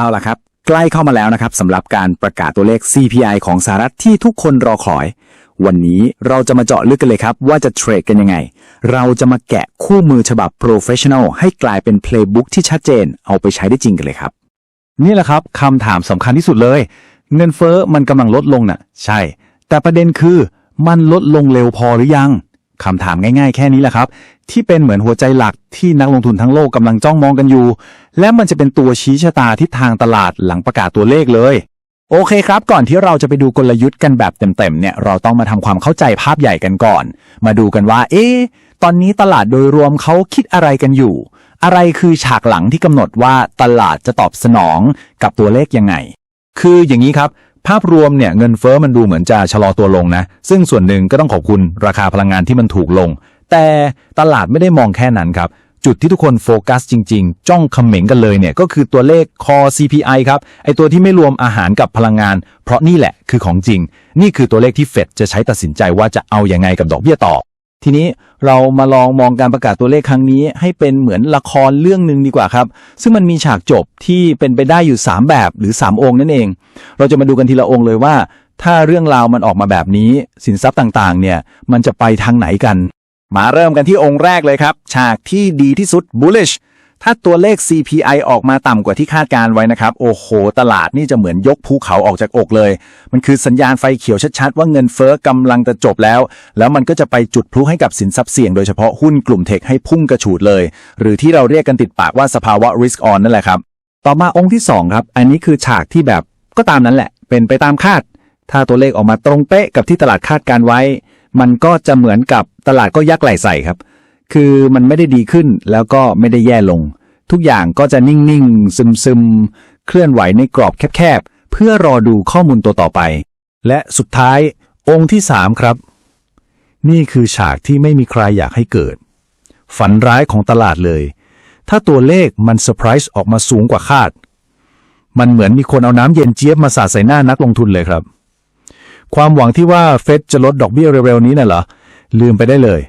เอาล่ะครับ ใกล้เข้ามาแล้วนะครับสำหรับการประกาศตัวเลข CPI ของสหรัฐที่ทุกคนรอคอย วันนี้เราจะมาเจาะลึกกันเลยครับ ว่าจะเทรดกันยังไง เราจะมาแกะคู่มือฉบับ Professional ให้กลายเป็น Playbook ที่ชัดเจน เอาไปใช้ได้จริงกันเลยครับ นี่แหละครับคำถามสำคัญที่สุดเลย เงินเฟ้อมันกำลังลดลงน่ะ ใช่ แต่ประเด็นคือมันลดลงเร็วพอหรือยังคำถามง่ายๆ แค่นี้แหละครับ ที่เป็นเหมือนหัวใจหลักที่นักลงทุนทั้งโลกกำลังจ้องมองกันอยู่ และมันจะเป็นตัวชี้ชะตาทิศทางตลาดหลังประกาศตัวเลขเลย โอเคครับ ก่อนที่เราจะไปดูกลยุทธ์กันแบบเต็มๆเนี่ยเราต้องมาทำความเข้าใจภาพใหญ่กันก่อน มาดูกันว่า เอ๊ะตอนนี้ตลาดโดยรวมเขาคิดอะไรกันอยู่ อะไรคือฉากหลังที่กำหนดว่าตลาดจะตอบสนองกับตัวเลขยังไง คืออย่างนี้ครับภาพรวมเนี่ยเงินเฟ้อมันดูเหมือนจะชะลอตัวลงนะ ซึ่งส่วนหนึ่งก็ต้องขอบคุณราคาพลังงานที่มันถูกลง แต่ตลาดไม่ได้มองแค่นั้นครับ จุดที่ทุกคนโฟกัสจริง ๆ จ้องคำเหม็งกันเลยเนี่ยก็คือตัวเลข core CPI ครับไอตัวที่ไม่รวมอาหารกับพลังงาน เพราะนี่แหละคือของจริง นี่คือตัวเลขที่เฟดจะใช้ตัดสินใจว่าจะเอาอยัางไงกับดอกเบี้ยต่อทีนี้เรามาลองมองการประกาศตัวเลขครั้งนี้ ให้เป็นเหมือนละครเรื่องหนึ่งดีกว่าครับ ซึ่งมันมีฉากจบที่เป็นไปได้อยู่ 3 แบบหรือ 3 องค์นั่นเอง เราจะมาดูกันทีละองค์เลยว่า ถ้าเรื่องราวมันออกมาแบบนี้ สินทรัพย์ต่างๆ เนี่ย มันจะไปทางไหนกัน มาเริ่มกันที่องค์แรกเลยครับ ฉากที่ดีที่สุด bullish ถ้าตัวเลข CPI ออกมาต่ำกว่าที่คาดการไว้นะครับ โอ้โห ตลาดนี่จะเหมือนยกภูเขาออกจากอกเลย มันคือสัญญาณไฟเขียวชัดๆ ว่าเงินเฟ้อกำลังจะจบแล้ว แล้วมันก็จะไปจุดพลุให้กับสินทรัพย์เสี่ยงโดยเฉพาะหุ้นกลุ่มเทคให้พุ่งกระฉูดเลย หรือที่เราเรียกกันติดปากว่าสภาวะ risk on นั่นแหละครับ ต่อมาองค์ที่สองครับ อันนี้คือฉากที่แบบก็ตามนั้นแหละ เป็นไปตามคาด ถ้าตัวเลขออกมาตรงเป๊ะกับที่ตลาดคาดการไว้ มันก็จะเหมือนกับตลาดก็ยักไหลใส่ครับ คือมันไม่ได้ดีขึ้นแล้วก็ไม่ได้แย่ลง ทุกอย่างก็จะนิ่งๆ ซึมๆ เคลื่อนไหวในกรอบแคบๆ เพื่อรอดูข้อมูลตัวต่อไป และสุดท้ายองค์ที่สามครับ นี่คือฉากที่ไม่มีใครอยากให้เกิด ฝันร้ายของตลาดเลย ถ้าตัวเลขมันเซอร์ไพรส์ออกมาสูงกว่าคาด มันเหมือนมีคนเอาน้ำเย็นเจี๊ยบมาสาดใส่หน้านักลงทุนเลยครับ ความหวังที่ว่าเฟดจะลดดอกเบี้ยเร็วๆนี้น่ะเหรอ ลืมไปได้เลย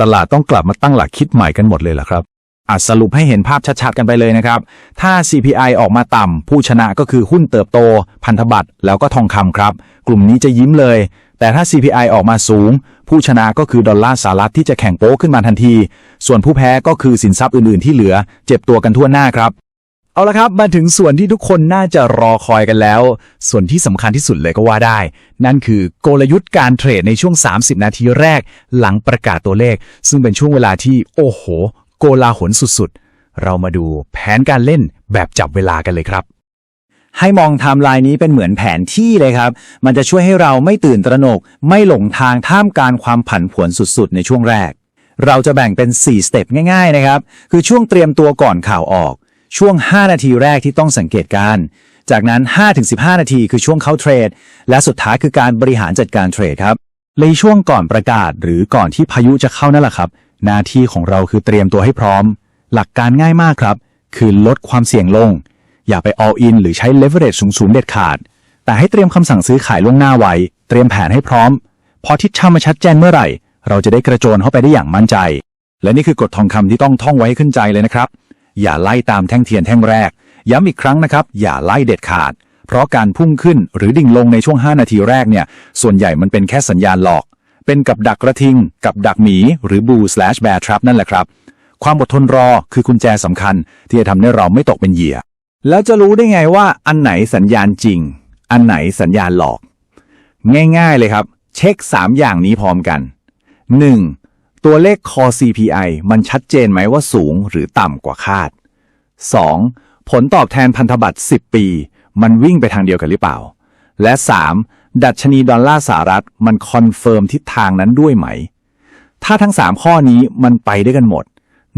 ตลาดต้องกลับมาตั้งหลักคิดใหม่กันหมดเลยล่ะครับอาจสรุปให้เห็นภาพชัดๆกันไปเลยนะครับ ถ้า CPI ออกมาต่ำ ผู้ชนะก็คือหุ้นเติบโต พันธบัตรแล้วก็ทองคำครับ กลุ่มนี้จะยิ้มเลย แต่ถ้า CPI ออกมาสูง ผู้ชนะก็คือดอลลาร์สหรัฐที่จะแข่งโป๊ขึ้นมาทันที ส่วนผู้แพ้ก็คือสินทรัพย์อื่นๆที่เหลือ เจ็บตัวกันทั่วหน้าครับ เอาละครับ มาถึงส่วนที่ทุกคนน่าจะรอคอยกันแล้ว ส่วนที่สำคัญที่สุดเลยก็ว่าได้ นั่นคือกลยุทธ์การเทรดในช่วง 30 นาทีแรก หลังประกาศตัวเลข ซึ่งเป็นช่วงเวลาที่โอ้โห โกลาหลสุดๆ เรามาดูแผนการเล่นแบบจับเวลากันเลยครับ ให้มองไทม์ไลน์นี้เป็นเหมือนแผนที่เลยครับ มันจะช่วยให้เราไม่ตื่นตระหนก ไม่หลงทางท่ามกลางความผันผวนสุดๆ ในช่วงแรก เราจะแบ่งเป็น 4 สเต็ปง่ายๆนะครับ คือช่วงเตรียมตัวก่อนข่าวออก ช่วง 5 นาทีแรกที่ต้องสังเกตการ จากนั้น 5-15 นาทีคือช่วงเข้าเทรด และสุดท้ายคือการบริหารจัดการเทรดครับในช่วงก่อนประกาศหรือก่อนที่พายุจะเข้านั่นแหละครับ หน้าที่ของเราคือเตรียมตัวให้พร้อม หลักการง่ายมากครับ คือลดความเสี่ยงลง อย่าไป all in หรือใช้ leverage สูงๆเด็ดขาด แต่ให้เตรียมคำสั่งซื้อขายล่วงหน้าไว้ เตรียมแผนให้พร้อม พอทิศทางมาชัดเจนเมื่อไหร่ เราจะได้กระโจนเข้าไปได้อย่างมั่นใจ และนี่คือกฎทองคำที่ต้องท่องไว้ให้ขึ้นใจเลยนะครับ อย่าไล่ตามแท่งเทียนแท่งแรก ย้ำอีกครั้งนะครับ อย่าไล่เด็ดขาด เพราะการพุ่งขึ้นหรือดิ่งลงในช่วง 5 นาทีแรกเนี่ย ส่วนใหญ่มันเป็นแค่สัญญาณหลอก เป็นกับดักกระทิง กับดักหมี หรือ bull slash bear trap นั่นแหละครับ ความอดทนรอคือกุญแจสำคัญ ที่จะทำให้เราไม่ตกเป็นเหยื่อ แล้วจะรู้ได้ไงว่าอันไหนสัญญาณจริง อันไหนสัญญาณหลอก ง่าย ๆ เลยครับ เช็ค 3 อย่างนี้พร้อมกัน 1. ตัวเลข core CPI มันชัดเจนไหมว่าสูงหรือต่ำกว่าคาด 2. ผลตอบแทนพันธบัตร 10 ปี มันวิ่งไปทางเดียวกันหรือเปล่า และ 3. ดัชนีดอลลาร์สหรัฐมันคอนเฟิร์มทิศทางนั้นด้วยไหม ถ้าทั้ง 3 ข้อนี้มันไปด้วยกันหมด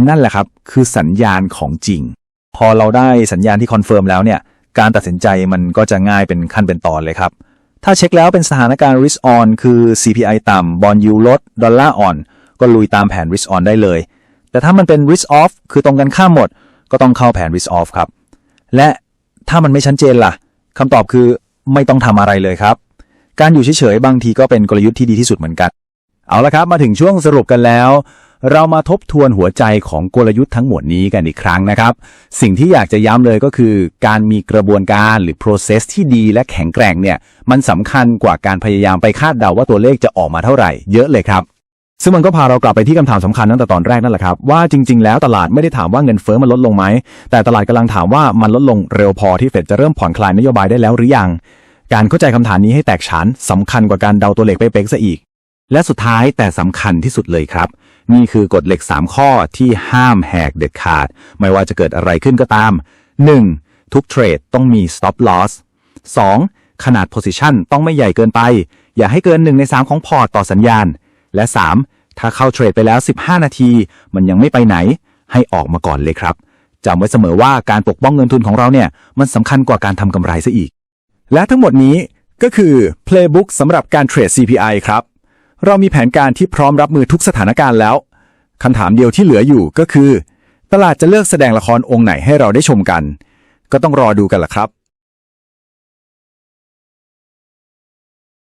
นั่นแหละครับคือสัญญาณของจริง พอเราได้สัญญาณที่คอนเฟิร์มแล้วเนี่ยการตัดสินใจมันก็จะง่ายเป็นขั้นเป็นตอนเลยครับ ถ้าเช็คแล้วเป็นสถานการณ์ risk on คือ CPI ต่ำบอลยูลด ดอลลาร์อ่อน ก็ลุยตามแผน risk on ได้เลย แต่ถ้ามันเป็น risk off คือตรงกันข้ามหมด ก็ต้องเข้าแผน risk off ครับ และถ้ามันไม่ชัดเจนล่ะคำตอบคือไม่ต้องทำอะไรเลยครับ การอยู่เฉยๆบางทีก็เป็นกลยุทธ์ที่ดีที่สุดเหมือนกัน เอาละครับมาถึงช่วงสรุปกันแล้วเรามาทบทวนหัวใจของกลยุทธ์ทั้งหมดนี้กันอีกครั้งนะครับ สิ่งที่อยากจะย้ำเลยก็คือ การมีกระบวนการหรือ process ที่ดีและแข็งแกร่งเนี่ย มันสำคัญกว่าการพยายามไปคาดเดาว่าตัวเลขจะออกมาเท่าไหร่ เยอะเลยครับ ซึ่งมันก็พาเรากลับไปที่คำถามสำคัญตั้งแต่ตอนแรกนั่นแหละครับว่าจริง ๆ แล้วตลาดไม่ได้ถามว่าเงินเฟ้อมันลดลงไหมแต่ตลาดกำลังถามว่ามันลดลงเร็วพอที่เฟดจะเริ่มผ่อนคลายนโยบายได้แล้วหรือยัง การเข้าใจคำถามนี้ให้แตกฉานสำคัญกว่าการเดาตัวเลขเป๊ะๆซะอีก และสุดท้ายแต่สำคัญที่สุดเลยครับ นี่คือกฎเหล็ก 3 ข้อที่ห้ามแหกเด็ดขาด ไม่ว่าจะเกิดอะไรขึ้นก็ตาม 1. ทุกเทรดต้องมี stop loss 2. ขนาด position ต้องไม่ใหญ่เกินไป อย่าให้เกิน1ใน3ของพอร์ตต่อสัญญาณ และ 3. ถ้าเข้าเทรดไปแล้ว 15 นาที มันยังไม่ไปไหน ให้ออกมาก่อนเลยครับจำไว้เสมอว่าการปกป้องเงินทุนของเราเนี่ย มันสำคัญกว่าการทำกำไรซะอีก และทั้งหมดนี้ก็คือ Playbook สำหรับการเทรด CPI ครับ เรามีแผนการที่พร้อมรับมือทุกสถานการณ์แล้วคำถามเดียวที่เหลืออยู่ก็คือ ตลาดจะเลือกแสดงละครองค์ไหนให้เราได้ชมกัน ก็ต้องรอดูกันล่ะครับ